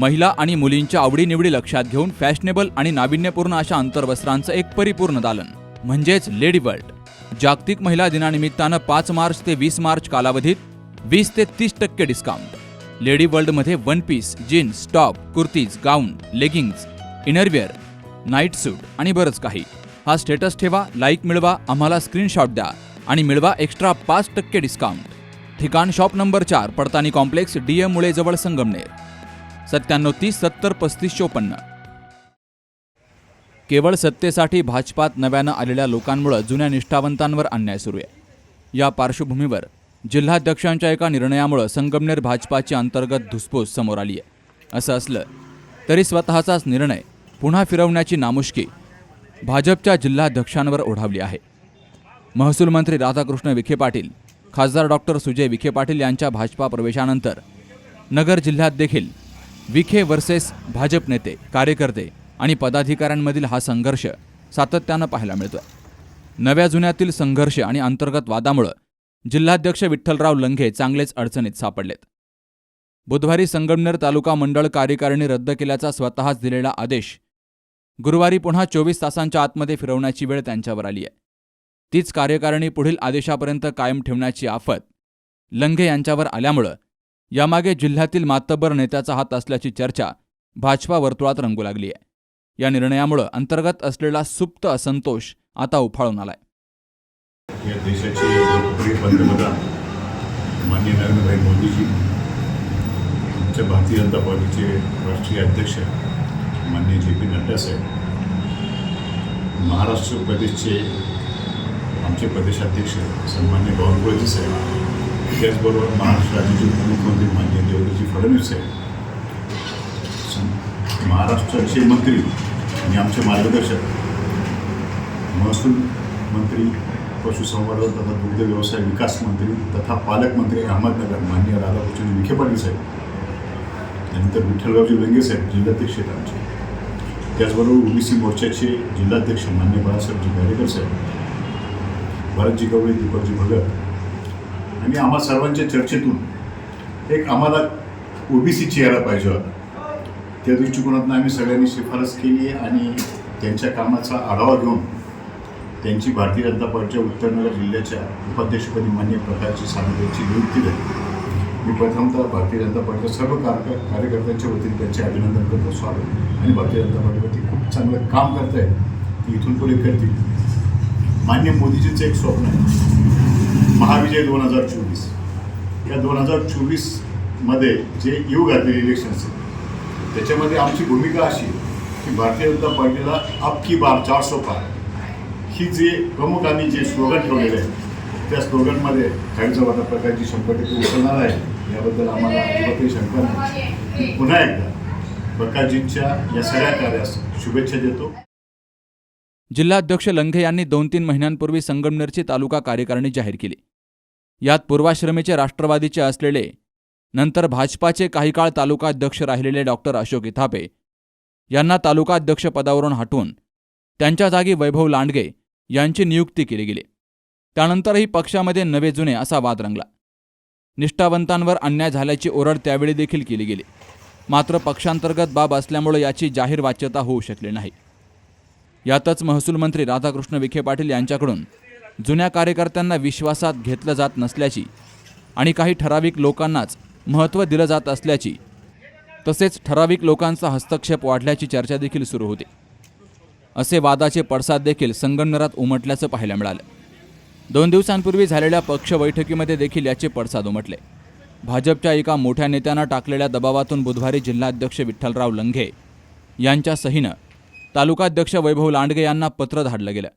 महिला आणि मुलींच्या आवडीनिवडी लक्षात घेऊन फॅशनेबल आणि नाविन्यपूर्ण अशा अंतर्वस्त्रांचं एक परिपूर्ण दालन म्हणजेच लेडी वर्ल्ड जागतिक महिला दिनानिमित्तानं पाच मार्च ते वीस मार्च कालावधीत वीस ते तीस टक्के डिस्काउंट लेडी वर्ल्डमध्ये one piece jeans top kurtis gown leggings innerwear night suit आणि बरंच काही. हा स्टेटस ठेवा लाईक मिळवा आम्हाला स्क्रीनशॉट द्या आणि मिळवा एक्स्ट्रा पाच टक्के डिस्काउंट ठिकाण शॉप नंबर चार पडतानी कॉम्प्लेक्स डी एम मुळे जवळ संगमनेर. सत्त्याण्णव तीस सत्तर पस्तीस चोपन्न. केवळ सत्तेसाठी भाजपात नव्यानं आलेल्या लोकांमुळे जुन्या निष्ठावंतांवर अन्याय सुरू आहे. या पार्श्वभूमीवर जिल्हाध्यक्षांच्या एका निर्णयामुळे संगमनेर भाजपाची अंतर्गत धुसफूस समोर आली आहे. असं असलं तरी स्वतःचाच निर्णय पुन्हा फिरवण्याची नामुष्की भाजपच्या जिल्हाध्यक्षांवर ओढावली आहे. महसूल मंत्री राधाकृष्ण विखे पाटील खासदार डॉक्टर सुजय विखे पाटील यांच्या भाजपा प्रवेशानंतर नगर जिल्ह्यात देखील विखे वर्सेस भाजप नेते कार्यकर्ते आणि पदाधिकाऱ्यांमधील हा संघर्ष सातत्यानं पाहायला मिळतोय. नव्या जुन्यातील संघर्ष आणि अंतर्गत वादामुळं जिल्हाध्यक्ष विठ्ठलराव लंघे चांगलेच अडचणीत सापडलेत. बुधवारी संगमनेर तालुका मंडळ कार्यकारिणी रद्द केल्याचा स्वतःच दिलेला आदेश गुरुवारी पुन्हा चोवीस तासांच्या आतमध्ये फिरवण्याची वेळ त्यांच्यावर आली आहे. तीच कार्यकारिणी पुढील आदेशापर्यंत कायम ठेवण्याची आफत लंघे यांच्यावर आल्यामुळं यामागे जिल्ह्यातील मातब्बर नेत्याचा हात असल्याची चर्चा भाजपा वर्तुळात रंगू लागली आहे. या निर्णयामुळं अंतर्गत असलेला सुप्त असंतोष आता उफाळून आलाय. या देशाचे लोकप्रिय पंतप्रधान माननीय नरेंद्रभाई मोदीजी आमच्या भारतीय जनता पार्टीचे राष्ट्रीय अध्यक्ष माननीय जे पी नड्डा साहेब महाराष्ट्र प्रदेशचे आमचे प्रदेशाध्यक्ष सन्मान्य बावनकुळेजी साहेब त्याचबरोबर महाराष्ट्र राज्याचे उपमुख्यमंत्री मान्य देवेंद्रजी फडणवीस साहेब महाराष्ट्राचे मंत्री आणि आमचे मार्गदर्शक महसूल मंत्री पशुसंवर्धन तथा दुग्ध व्यवसाय विकास मंत्री तथा पालकमंत्री अहमदनगर माननीय राधाकृष्ण विखे पाटील साहेब. त्यानंतर विठ्ठलरावजी लंगे साहेब जिल्हाध्यक्ष आहेत आमचे. त्याचबरोबर ओबीसी मोर्चाचे जिल्हाध्यक्ष मान्य बाळासाहेबजी गाडेकर साहेब. भरतजी गवळी दीपकजी भगत. आणि आम्हा सर्वांच्या चर्चेतून एक आम्हाला ओबीसी चेहरा पाहिजे होता. त्या दृष्टिकोनातून आम्ही सगळ्यांनी शिफारस केली आणि त्यांच्या कामाचा आढावा घेऊन त्यांची भारतीय जनता पार्टीच्या उत्तरनगर जिल्ह्याच्या उपाध्यक्षपदी मान्य प्रकारची सामित्याची नियुक्ती झाली. मी प्रथमतः भारतीय जनता पार्टीच्या सर्व कार्य कार्यकर्त्यांच्या वतीने त्यांचे अभिनंदन करतो स्वागत. आणि भारतीय जनता पार्टीवरती खूप चांगलं काम करत आहे ती इथून पुढे करतील. मान्य मोदीचेच एक स्वप्न आहे. महाविजय दोन हजार चोवीस. या दोन हजार चोवीसमध्ये जे येऊ घातलेले इलेक्शन्स आहेत त्याच्यामध्ये आमची भूमिका अशी की भारतीय जनता पार्टीला अब की बार चार सो पार. ही जे प्रमुख आम्ही जे स्लोगन ठेवलेले आहे त्या स्लोगनमध्ये काही वाटा प्रकारची शंभर टक्के उचलणार आहे. याबद्दल आम्हाला अजिबातही शंका नाही. पुन्हा एकदा प्रकाशजींच्या या सगळ्या कार्यास शुभेच्छा देतो. जिल्हाध्यक्ष लंघे यांनी दोन तीन महिन्यांपूर्वी संगमनेरची तालुका कार्यकारिणी जाहीर केली. यात पूर्वाश्रमीचे राष्ट्रवादीचे असलेले नंतर भाजपाचे काही काळ तालुकाध्यक्ष राहिलेले डॉक्टर अशोक इथापे. यांना तालुकाध्यक्ष पदावरून हटवून त्यांच्या जागी वैभव लांडगे यांची नियुक्ती केली गेली. त्यानंतरही पक्षामध्ये नवे जुने असा वाद रंगला. निष्ठावंतांवर अन्याय झाल्याची ओरड त्यावेळी देखील केली गेली. मात्र पक्षांतर्गत बाब असल्यामुळे याची जाहीर वाच्यता होऊ शकली नाही. यातच महसूल मंत्री राधाकृष्ण विखे पाटील यांच्याकडून जुन्या कार्यकर्त्यांना विश्वासात घेतलं जात नसल्याची आणि काही ठराविक लोकांनाच महत्त्व दिलं जात असल्याची तसेच ठराविक लोकांचा हस्तक्षेप वाढल्याची चर्चा देखील सुरू होती. असे वादाचे पडसाद देखील संगमनेरात उमटल्याचं पाहायला मिळालं. दोन दिवसांपूर्वी झालेल्या पक्ष बैठकीमध्ये देखील याचे पडसाद उमटले. भाजपच्या एका मोठ्या नेत्यानं टाकलेल्या दबावातून बुधवारी जिल्हाध्यक्ष विठ्ठलराव लंघे यांच्या सहीनं तालुकाध्यक्ष वैभव लांडगे यांना पत्र धाडलं गेलं.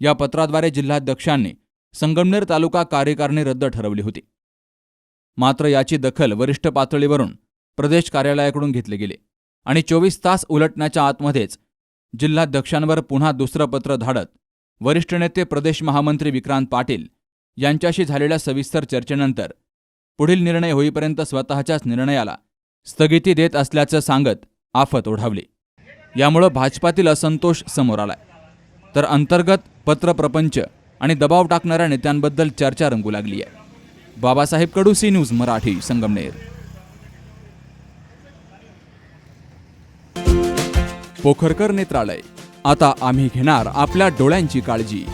या पत्राद्वारे जिल्हाध्यक्षांनी संगमनेर तालुका कार्यकारिणी रद्द ठरवली होती. मात्र याची दखल वरिष्ठ पातळीवरून प्रदेश कार्यालयाकडून घेतली गेली आणि चोवीस तास उलटण्याच्या आतमध्येच जिल्हाध्यक्षांवर पुन्हा दुसरं पत्र धाडत वरिष्ठ नेते प्रदेश महामंत्री विक्रांत पाटील यांच्याशी झालेल्या सविस्तर चर्चेनंतर पुढील निर्णय होईपर्यंत स्वतःच्याच निर्णयाला स्थगिती देत असल्याचं सांगत आफत ओढावली. यामुळं भाजपातील असंतोष समोर आलाय. तर अंतर्गत पत्रप्रपंच आणि दबाव टाकणाऱ्या नेत्यांबद्दल चर्चा रंगू लागली आहे. Babasaheb Kadu C news Marathi Sangamner. Pokharkar Netralaya. आता आम्ही घेणार आपल्या डोळ्यांची काळजी.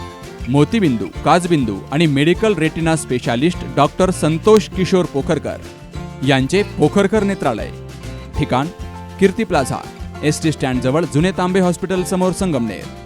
मोतीबिंदू काजबिंदू आणि medical retina specialist doctor Santosh Kishor Pokharkar यांचे पोखरकर नेत्रालय. ठिकाण Kirti plaza S T stand जवळ जुने तांबे हॉस्पिटल समोर संगमनेर.